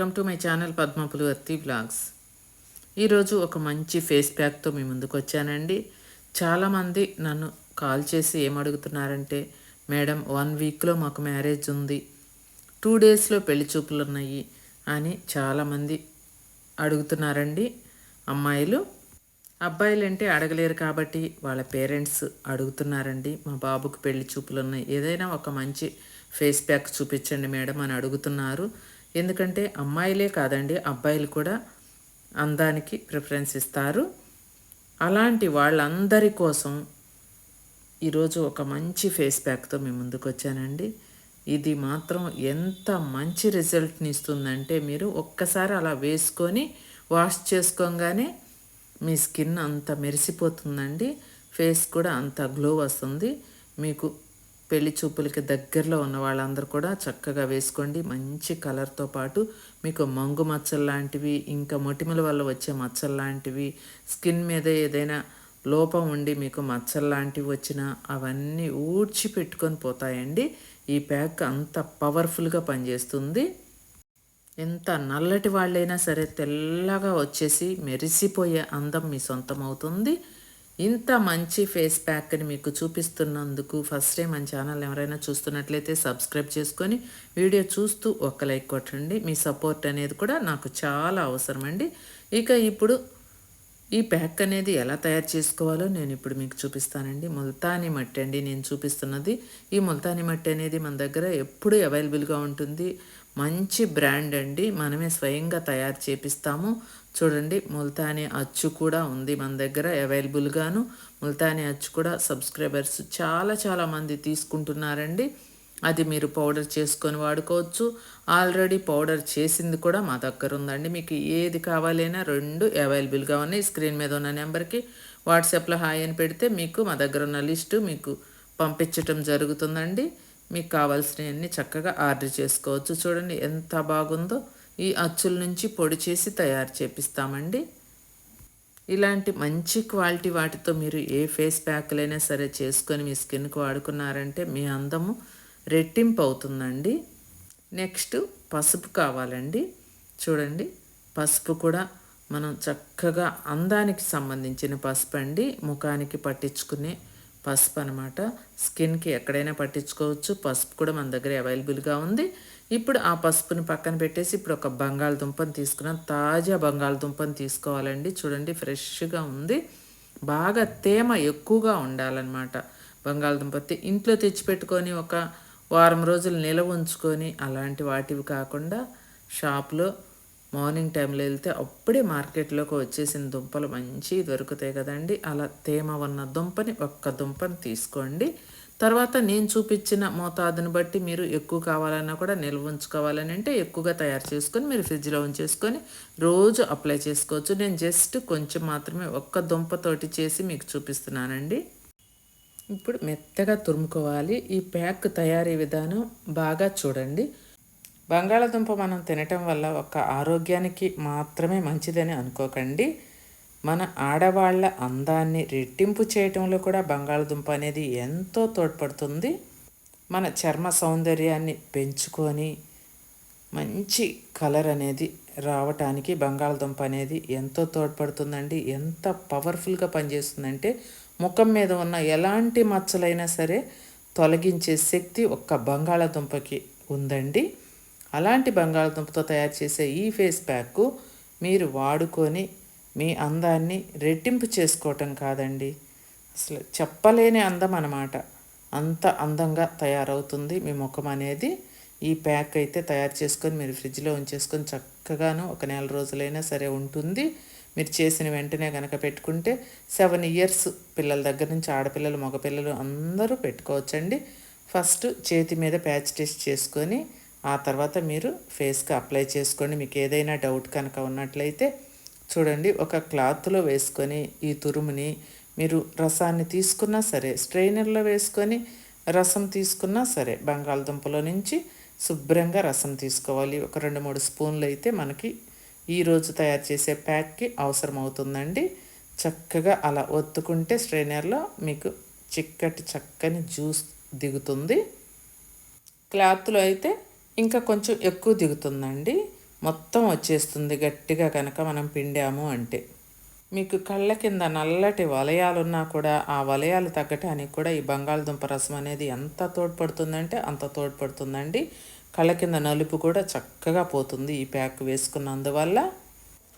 Welcome to my channel Padmapulivarthi blogs. ఈరోజు ఒక మంచి ఫేస్ ప్యాక్తో మీ ముందుకు వచ్చానండి. చాలామంది నన్ను కాల్ చేసి ఏమడుగుతున్నారంటే మేడం వన్ వీక్లో మాకు మ్యారేజ్ ఉంది. టూ డేస్లో పెళ్ళి చూపులు ఉన్నాయి అని చాలామంది అడుగుతున్నారండి. అమ్మాయిలు అబ్బాయిలు అంటే అడగలేరు కాబట్టి వాళ్ళ పేరెంట్స్ అడుగుతున్నారండి మా బాబుకు పెళ్ళి చూపులు ఉన్నాయి. ఏదైనా ఒక మంచి ఫేస్ ప్యాక్ చూపించండి మేడం అని అడుగుతున్నారు. ఎందుకంటే అమ్మాయిలే కాదండి అబ్బాయిలు కూడా అందానికి ప్రిఫరెన్స్ ఇస్తారు. అలాంటి వాళ్ళందరి కోసం ఈరోజు ఒక మంచి ఫేస్ ప్యాక్తో మేము ముందుకు వచ్చానండి. ఇది మాత్రం ఎంత మంచి రిజల్ట్ని ఇస్తుందంటే మీరు ఒక్కసారి అలా వేసుకొని వాష్ చేసుకోగానే మీ స్కిన్ అంత మెరిసిపోతుందండి. ఫేస్ కూడా అంత గ్లో వస్తుంది. మీకు పెళ్ళి చూపులకి దగ్గరలో ఉన్న వాళ్ళందరూ కూడా చక్కగా వేసుకోండి. మంచి కలర్తో పాటు మీకు మంగు మచ్చలు లాంటివి ఇంకా మొటిమల వల్ల వచ్చే మచ్చలు లాంటివి స్కిన్ మీద ఏదైనా లోపం ఉండి మీకు మచ్చలు లాంటివి వచ్చినా అవన్నీ ఊడ్చి పెట్టుకొని పోతాయండి. ఈ ప్యాక్ అంత పవర్ఫుల్గా పనిచేస్తుంది. ఎంత నల్లటి వాళ్ళైనా సరే తెల్లగా వచ్చేసి మెరిసిపోయే అందం మీ సొంతం అవుతుంది ఇంత మంచి ఫేస్ ప్యాక్ని మీకు చూపిస్తున్నందుకు ఫస్ట్ టైం మన ఛానల్ ఎవరైనా చూస్తున్నట్లయితే సబ్స్క్రైబ్ చేసుకొని వీడియో చూస్తూ ఒక లైక్ కొట్టండి. మీ సపోర్ట్ అనేది కూడా నాకు చాలా అవసరం అండి ఇక ఇప్పుడు ఈ ప్యాక్ అనేది ఎలా తయారు చేసుకోవాలో నేను ఇప్పుడు మీకు చూపిస్తానండి. ముల్తాని మట్టి అండి. నేను చూపిస్తున్నది. ఈ ముల్తాని మట్టి అనేది మన దగ్గర ఎప్పుడు అవైలబుల్గా ఉంటుంది. మంచి బ్రాండ్ అండి. మనమే స్వయంగా తయారు చేపిస్తాము. చూడండి ముల్తానీ అచ్చు కూడా ఉంది మన దగ్గర అవైలబుల్గాను ముల్తానీ అచ్చు కూడా సబ్స్క్రైబర్స్ చాలా చాలా మంది తీసుకుంటున్నారండి. అది మీరు పౌడర్ చేసుకొని వాడుకోవచ్చు. ఆల్రెడీ పౌడర్ చేసింది కూడా మా దగ్గర ఉందండి. మీకు ఏది కావాలైనా రెండు అవైలబుల్గా ఉన్నాయి. స్క్రీన్ మీద ఉన్న నెంబర్కి వాట్సాప్లో హాయ్ అని పెడితే మీకు మా దగ్గర ఉన్న లిస్టు మీకు పంపించటం జరుగుతుందండి. మీకు కావాల్సినవన్నీ చక్కగా ఆర్డర్ చేసుకోవచ్చు. చూడండి ఎంత బాగుందో. ఈ అచ్చుల నుంచి పొడి చేసి తయారు చేపిస్తామండి. ఇలాంటి మంచి క్వాలిటీ వాటితో మీరు ఏ ఫేస్ ప్యాక్లైనా సరే చేసుకొని మీ స్కిన్కు వాడుకున్నారంటే మీ అందము రెట్టింపు అవుతుందండి. నెక్స్ట్ పసుపు కావాలండి. చూడండి పసుపు కూడా మనం చక్కగా అందానికి సంబంధించిన పసుపు అండి ముఖానికి పట్టించుకునే పసుపు అనమాట స్కిన్కి ఎక్కడైనా పట్టించుకోవచ్చు. పసుపు కూడా మన దగ్గర అవైలబుల్గా ఉంది. ఇప్పుడు ఆ పసుపుని పక్కన పెట్టేసి ఇప్పుడు ఒక బంగాళదుంపని తీసుకున్నాం. తాజా బంగాళదుంపని తీసుకోవాలండి. చూడండి ఫ్రెష్గా ఉంది. బాగా తేమ ఎక్కువగా ఉండాలన్నమాట. బంగాళదుంప ఇంట్లో తెచ్చిపెట్టుకొని ఒక వారం రోజులు నిలవ ఉంచుకొని అలాంటి వాటివి కాకుండా షాప్లో మార్నింగ్ టైంలో వెళ్తే అప్పుడే మార్కెట్లోకి వచ్చేసిన దుంపలు మంచి దొరుకుతాయి కదండి. అలా తేమ ఉన్న దుంపని ఒక్క దుంపని తీసుకోండి. తర్వాత నేను చూపించిన మోతాదుని బట్టి మీరు ఎక్కువ కావాలన్నా కూడా నిల్వ ఉంచుకోవాలని అంటే ఎక్కువగా తయారు చేసుకొని మీరు ఫ్రిడ్జ్లో ఉంచేసుకొని రోజు అప్లై చేసుకోవచ్చు. నేను జస్ట్ కొంచెం మాత్రమే ఒక్క దుంపతోటి చేసి మీకు చూపిస్తున్నానండి. ఇప్పుడు మెత్తగా తురుముకోవాలి. ఈ ప్యాక్ తయారీ విధానం బాగా చూడండి. బంగాళాదుంప మనం తినటం వల్ల ఒక ఆరోగ్యానికి మాత్రమే మంచిదని అనుకోకండి. మన ఆడవాళ్ళ అందాన్ని రెట్టింపు చేయటంలో కూడా బంగాళదుంప అనేది ఎంతో తోడ్పడుతుంది. మన చర్మ సౌందర్యాన్ని పెంచుకొని మంచి కలర్ అనేది రావటానికి బంగాళదుంప అనేది ఎంతో తోడ్పడుతుందండి. ఎంత పవర్ఫుల్గా పనిచేస్తుందంటే ముఖం మీద ఉన్న ఎలాంటి మచ్చలైనా సరే తొలగించే శక్తి ఒక్క బంగాళదుంపకి ఉందండి. అలాంటి బంగాళదుంపతో తయారు చేసే ఈ ఫేస్ ప్యాక్ మీరు వాడుకొని మీ అందాన్ని రెట్టింపు చేసుకోవటం కాదండి. అసలు చెప్పలేని అందం అన్నమాట. అంత అందంగా తయారవుతుంది మీ ముఖం అనేది. ఈ ప్యాక్ అయితే తయారు చేసుకొని మీరు ఫ్రిడ్జ్లో ఉంచేసుకొని చక్కగాను ఒక నెల రోజులైనా సరే ఉంటుంది. మీరు చేసిన వెంటనే కనుక పెట్టుకుంటే సెవెన్ ఇయర్స్ పిల్లల దగ్గర నుంచి ఆడపిల్లలు మగపిల్లలు అందరూ పెట్టుకోవచ్చండి. ఫస్ట్ చేతి మీద ప్యాచ్ టెస్ట్ చేసుకొని ఆ తర్వాత మీరు ఫేస్కి అప్లై చేసుకోండి. మీకు ఏదైనా డౌట్ కనుక ఉన్నట్లయితే చూడండి. ఒక క్లాత్లో వేసుకొని ఈ తురుముని మీరు రసాన్ని తీసుకున్నా సరే స్ట్రైనర్లో వేసుకొని రసం తీసుకున్నా సరే బంగాళదుంపలో నుంచి శుభ్రంగా రసం తీసుకోవాలి. ఒక రెండు మూడు స్పూన్లు అయితే మనకి ఈరోజు తయారు చేసే ప్యాక్కి అవసరం అవుతుందండి చక్కగా అలా ఒత్తుకుంటే స్ట్రైనర్లో మీకు చిక్కటి చక్కని జ్యూస్ దిగుతుంది. క్లాత్లో అయితే ఇంకా కొంచెం ఎక్కువ దిగుతుందండి. మొత్తం వచ్చేస్తుంది గట్టిగా కనుక మనం పిండాము అంటే. మీకు కళ్ళ కింద నల్లటి వలయాలున్నా కూడా ఆ వలయాలు తగ్గటానికి కూడా ఈ బంగాళదుంప రసం అనేది ఎంత తోడ్పడుతుందంటే అంత తోడ్పడుతుందండి. కళ్ళ కింద నలుపు కూడా చక్కగా పోతుంది ఈ ప్యాక్ వేసుకున్నందువల్ల.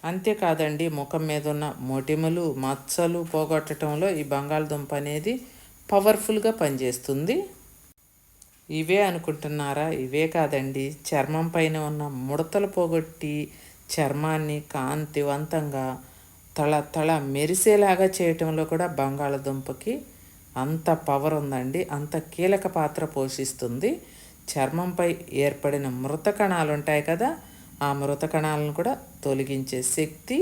అంతేకాదండి ముఖం మీద ఉన్న మొటిమలు మచ్చలు పోగొట్టడంలో ఈ బంగాళదుంప అనేది పవర్ఫుల్గా పనిచేస్తుంది. ఇవే అనుకుంటున్నారా? ఇవే కాదండి. చర్మం పైన ఉన్న ముడతలు పోగొట్టి చర్మాన్ని కాంతివంతంగా తళ తళ మెరిసేలాగా చేయటంలో కూడా బంగాళదుంపకి అంత పవర్ ఉందండి. అంత కీలక పాత్ర పోషిస్తుంది. చర్మంపై ఏర్పడిన మృత కణాలు ఉంటాయి కదా ఆ మృత కణాలను కూడా తొలగించే శక్తి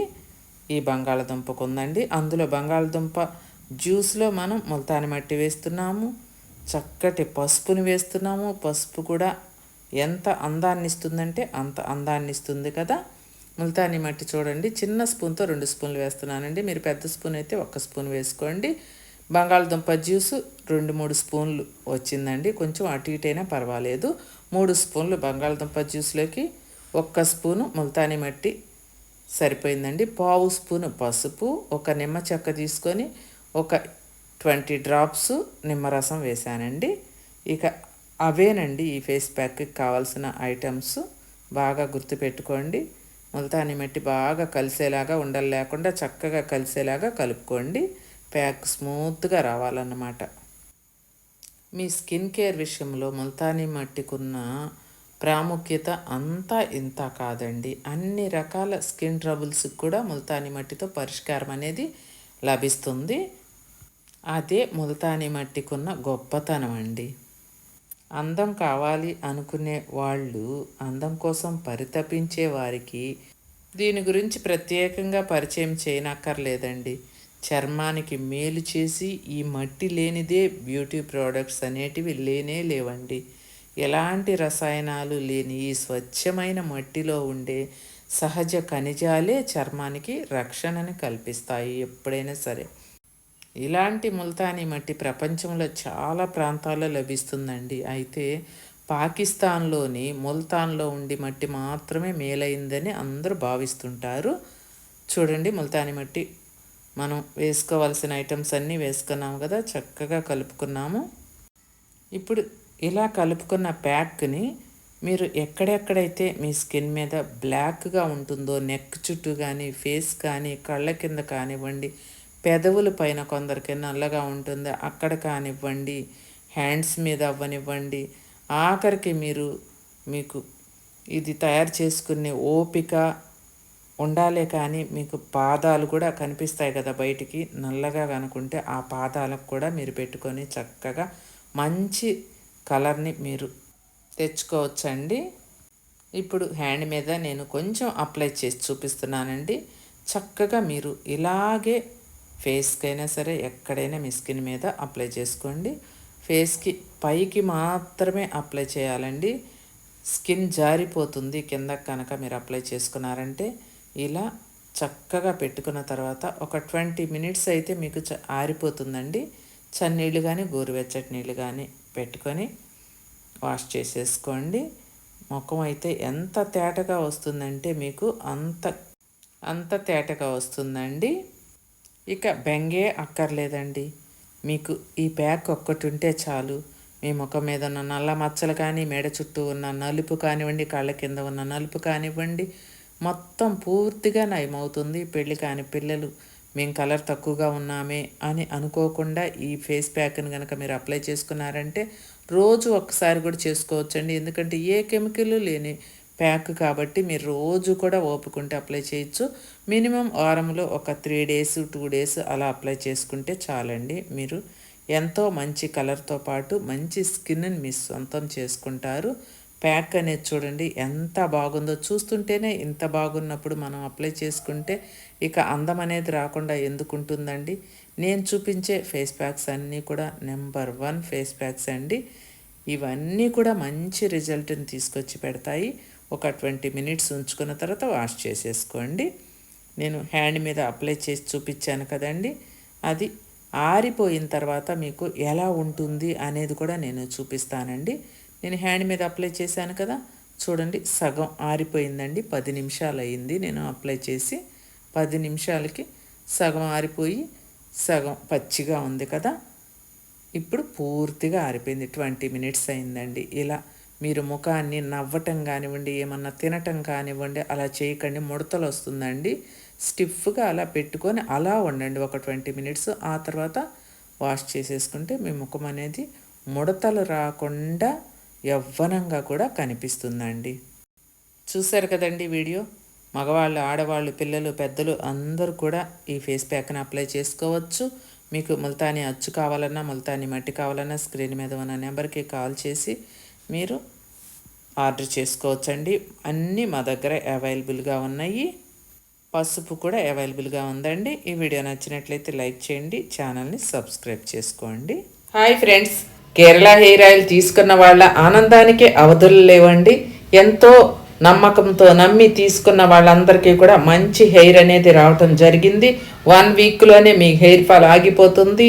ఈ బంగాళదుంపకు ఉందండి అందులో బంగాళదుంప జ్యూస్లో మనం ముల్తాని మట్టి వేస్తున్నాము. చక్కటి పసుపుని వేస్తున్నాము. పసుపు కూడా ఎంత అందాన్ని ఇస్తుందంటే అంత అందాన్ని ఇస్తుంది కదా. ముల్తాని మట్టి చూడండి. చిన్న స్పూన్తో రెండు స్పూన్లు వేస్తున్నానండి. మీరు పెద్ద స్పూన్ అయితే ఒక్క స్పూన్ వేసుకోండి. బంగాళదుంప జ్యూసు రెండు మూడు స్పూన్లు వచ్చిందండి. కొంచెం అటు ఇటైనా పర్వాలేదు. మూడు స్పూన్లు బంగాళదుంప జ్యూస్లోకి ఒక్క స్పూను ముల్తాని మట్టి సరిపోయిందండి. పావు స్పూను పసుపు ఒక నిమ్మ చెక్క తీసుకొని ఒక ట్వంటీ డ్రాప్స్ నిమ్మరసం వేశానండి. ఇక అవేనండి ఈ ఫేస్ ప్యాక్కి కావాల్సిన ఐటమ్స్. బాగా గుర్తుపెట్టుకోండి. ముల్తాని మట్టి బాగా కలిసేలాగా ఉండలు లేకుండా చక్కగా కలిసేలాగా కలుపుకోండి. ప్యాక్ స్మూత్గా రావాలన్నమాట. మీ స్కిన్ కేర్ విషయంలో ముల్తానీ మట్టికున్న ప్రాముఖ్యత అంతా ఇంత కాదండి. అన్ని రకాల స్కిన్ ట్రబుల్స్కి కూడా ముల్తానీ మట్టితో పరిష్కారం అనేది లభిస్తుంది. అదే ముల్తానీ మట్టికున్న గొప్పతనం అండి అందం కావాలి అనుకునే వాళ్ళు అందం కోసం పరితపించే వారికి దీని గురించి ప్రత్యేకంగా పరిచయం చేయనక్కర్లేదండి. చర్మానికి మేలు చేసి ఈ మట్టి లేనిదే బ్యూటీ ప్రోడక్ట్స్ అనేటివి లేనే లేవండి. ఎలాంటి రసాయనాలు లేని ఈ స్వచ్ఛమైన మట్టిలో ఉండే సహజ ఖనిజాలే చర్మానికి రక్షణని కల్పిస్తాయి ఎప్పుడైనా సరే. ఇలాంటి ముల్తానీ మట్టి ప్రపంచంలో చాలా ప్రాంతాల్లో లభిస్తుందండి. అయితే పాకిస్తాన్లోని ముల్తాన్లో ఉండి మట్టి మాత్రమే మేలైందని అందరూ భావిస్తుంటారు. చూడండి ముల్తానీ మట్టి. మనం వేసుకోవాల్సిన ఐటమ్స్ అన్నీ వేసుకున్నాము కదా చక్కగా కలుపుకున్నాము. ఇప్పుడు ఇలా కలుపుకున్న ప్యాక్ని మీరు ఎక్కడెక్కడైతే మీ స్కిన్ మీద బ్లాక్గా ఉంటుందో నెక్ చుట్టూ కానీ ఫేస్ కానీ కళ్ళ కింద కానివ్వండి పెదవుల పైన కొందరికి నల్లగా ఉంటుంది. అక్కడ కానివ్వండి హ్యాండ్స్ మీద అవ్వనివ్వండి. ఆఖరికి మీరు మీకు ఇది తయారు చేసుకునే ఓపిక ఉండాలే కానీ మీకు పాదాలు కూడా కనిపిస్తాయి కదా బయటికి. నల్లగా కనుకుంటే ఆ పాదాలకు కూడా మీరు పెట్టుకొని చక్కగా మంచి కలర్ని మీరు తెచ్చుకోవచ్చండి. ఇప్పుడు హ్యాండ్ మీద నేను కొంచెం అప్లై చేసి చూపిస్తున్నానండి. చక్కగా మీరు ఇలాగే ఫేస్కైనా సరే ఎక్కడైనా మీ స్కిన్ మీద అప్లై చేసుకోండి. ఫేస్కి పైకి మాత్రమే అప్లై చేయాలండి. స్కిన్ జారిపోతుంది కింద కనుక మీరు అప్లై చేసుకున్నారంటే ఇలా చక్కగా పెట్టుకున్న తర్వాత ఒక ట్వంటీ మినిట్స్ అయితే మీకు చ ఆరిపోతుందండి. చన్నీళ్ళు కానీ గోరువెచ్చటి నీళ్ళు కానీ పెట్టుకొని వాష్ చేసేసుకోండి. ముఖం అయితే ఎంత తేటగా వస్తుందంటే మీకు అంత అంత తేటగా వస్తుందండి. ఇక బెంగే అక్కర్లేదండి. మీకు ఈ ప్యాక్ ఒక్కటి ఉంటే చాలు. మీ ముఖం మీద ఉన్న నల్ల మచ్చలు కానీ మెడ చుట్టూ ఉన్న నలుపు కానివ్వండి కళ్ళ కింద ఉన్న నలుపు కానివ్వండి మొత్తం పూర్తిగా నయమవుతుంది. పెళ్ళి కాని పిల్లలు మేము కలర్ తక్కువగా ఉన్నామే అని అనుకోకుండా ఈ ఫేస్ ప్యాక్ని కనుక మీరు అప్లై చేసుకున్నారంటే రోజు ఒక్కసారి కూడా చేసుకోవచ్చండి. ఎందుకంటే ఏ కెమికల్ లేని ప్యాక్ కాబట్టి మీరు రోజు కూడా ఓపుకుంటే అప్లై చేయొచ్చు. మినిమం వారంలో ఒక త్రీ డేస్ టూ డేస్ అలా అప్లై చేసుకుంటే చాలండి. మీరు ఎంతో మంచి కలర్తో పాటు మంచి స్కిన్ని మీ సొంతం చేసుకుంటారు. ప్యాక్ అనేది చూడండి ఎంత బాగుందో చూస్తుంటేనే ఇంత బాగున్నప్పుడు మనం అప్లై చేసుకుంటే ఇక అందం అనేది రాకుండా ఎందుకు ఉంటుందండి? నేను చూపించే ఫేస్ ప్యాక్స్ అన్నీ కూడా నెంబర్ వన్ ఫేస్ ప్యాక్స్ అండి. ఇవన్నీ కూడా మంచి రిజల్ట్ని తీసుకొచ్చి పెడతాయి. ఒక ట్వంటీ మినిట్స్ ఉంచుకున్న తర్వాత వాష్ చేసేసుకోండి. నేను హ్యాండ్ మీద అప్లై చేసి చూపించాను కదండి. అది ఆరిపోయిన తర్వాత మీకు ఎలా ఉంటుంది అనేది కూడా నేను చూపిస్తానండి. నేను హ్యాండ్ మీద అప్లై చేశాను కదా. చూడండి సగం ఆరిపోయిందండి. పది నిమిషాలు అయింది నేను అప్లై చేసి. పది నిమిషాలకి సగం ఆరిపోయి సగం పచ్చిగా ఉంది కదా. ఇప్పుడు పూర్తిగా ఆరిపోయింది. ట్వంటీ మినిట్స్ అయిందండి. ఇలా మీరు ముఖాన్ని నవ్వటం కానివ్వండి ఏమన్నా తినటం కానివ్వండి అలా చేయకండి ముడతలు వస్తుందండి. స్టిఫ్గా అలా పెట్టుకొని అలా ఉండండి ఒక ట్వంటీ మినిట్స్. ఆ తర్వాత వాష్ చేసేసుకుంటే మీ ముఖం అనేది ముడతలు రాకుండా యవ్వనంగా కూడా కనిపిస్తుందండి. చూశారు కదండి వీడియో? మగవాళ్ళు ఆడవాళ్ళు పిల్లలు పెద్దలు అందరూ కూడా ఈ ఫేస్ ప్యాక్ని అప్లై చేసుకోవచ్చు. మీకు ముల్తానీ అచ్చు కావాలన్నా ముల్తానీ మట్టి కావాలన్నా స్క్రీన్ మీద ఉన్న నెంబర్కి కాల్ చేసి మీరు ఆర్డర్ చేసుకోవచ్చండి. అన్నీ మా దగ్గర అవైలబుల్గా ఉన్నాయి. పసుపు కూడా అవైలబుల్గా ఉందండి. ఈ వీడియో నచ్చినట్లయితే లైక్ చేయండి ఛానల్ని సబ్స్క్రైబ్ చేసుకోండి. Hi friends! Kerala hair oil తీసుకున్న వాళ్ళ ఆనందానికి అవధులు లేవండి. ఎంతో నమ్మకంతో నమ్మి తీసుకున్న వాళ్ళందరికీ కూడా మంచి హెయిర్ అనేది రావటం జరిగింది. వన్ వీక్లోనే మీ హెయిర్ ఫాల్ ఆగిపోతుంది.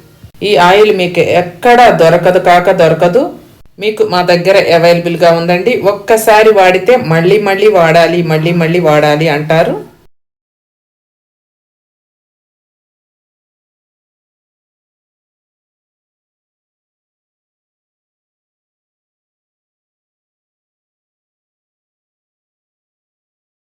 ఈ ఆయిల్ మీకు ఎక్కడ దొరకదు కాక దొరకదు. మీకు మా దగ్గర అవైలబుల్గా ఉందండి. ఒక్కసారి వాడితే మళ్ళీ మళ్ళీ వాడాలి మళ్ళీ మళ్ళీ వాడాలి అంటారు.